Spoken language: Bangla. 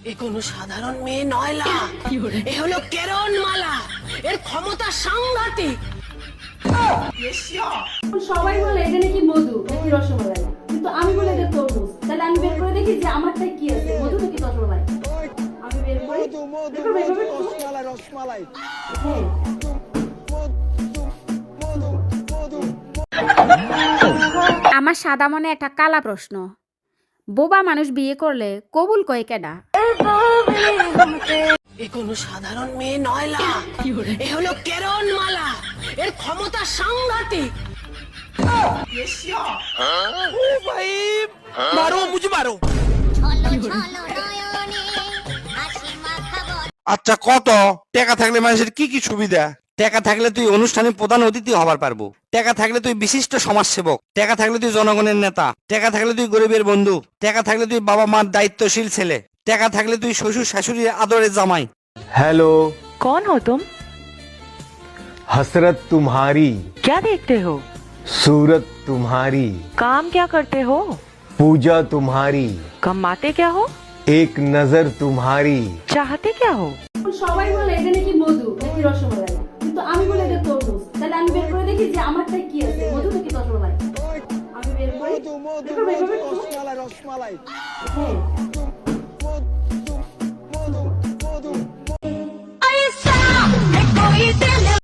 এ কোনো সাধারণ মেয়ে নয়লা এ হলো কেরন মালা এর ক্ষমতা সাংঘাতিক। সবাই বলে এটা নাকি মধু? নাকি রসমালাই? কিন্তু আমি বলে এটা তরমুজ। তাহলে আমি বের করে দেখি যে আমারটা কি আছে। মধু নাকি রসমালাই? আমি বের করি। এভাবে করব। হ্যাঁ। আমার সাদা মনে একটা কালা প্রশ্ন। বোবা মানুষ বিয়ে করলে কবুল কয় কেডা? সাধারণ মেয়ে নয়লা এ হলো মালা এর ক্ষমতা সাংঘাতিক। আচ্ছা কত? টাকা থাকলে মানুষের কি কি সুবিধা? টাকা থাকলে তুই অনুষ্ঠানে প্রধান অতিথি হবার পারব। টাকা থাকলে তুই বিশিষ্ট সমাজসেবক। টাকা থাকলে তুই জনগণের নেতা। টাকা থাকলে তুই গরিবের বন্ধু। টাকা থাকলে তুই বাবা মার দায়িত্বশীল ছেলে। টাকা থাকলে তুই শ্বশুর শাশুড়ির আদরের জামাই हेलो कौन हो तुम हसरत तुम्हारी क्या देखते हो सूरत तुम्हारी काम क्या करते हो पूजा तुम्हारी कमाते क्या हो एक नजर तुम्हारी चाहते क्या हो সবাই বলে এটা নাকি মধু নাকি রসমালাই কিন্তু আমি বলে এটা তরমুজ তাহলে আমি বের করে দেখি যে আমারটা কি আছে মধু নাকি রসমালাই আমি বের করি বের করবো, এভাবে করবো। হ্যাঁ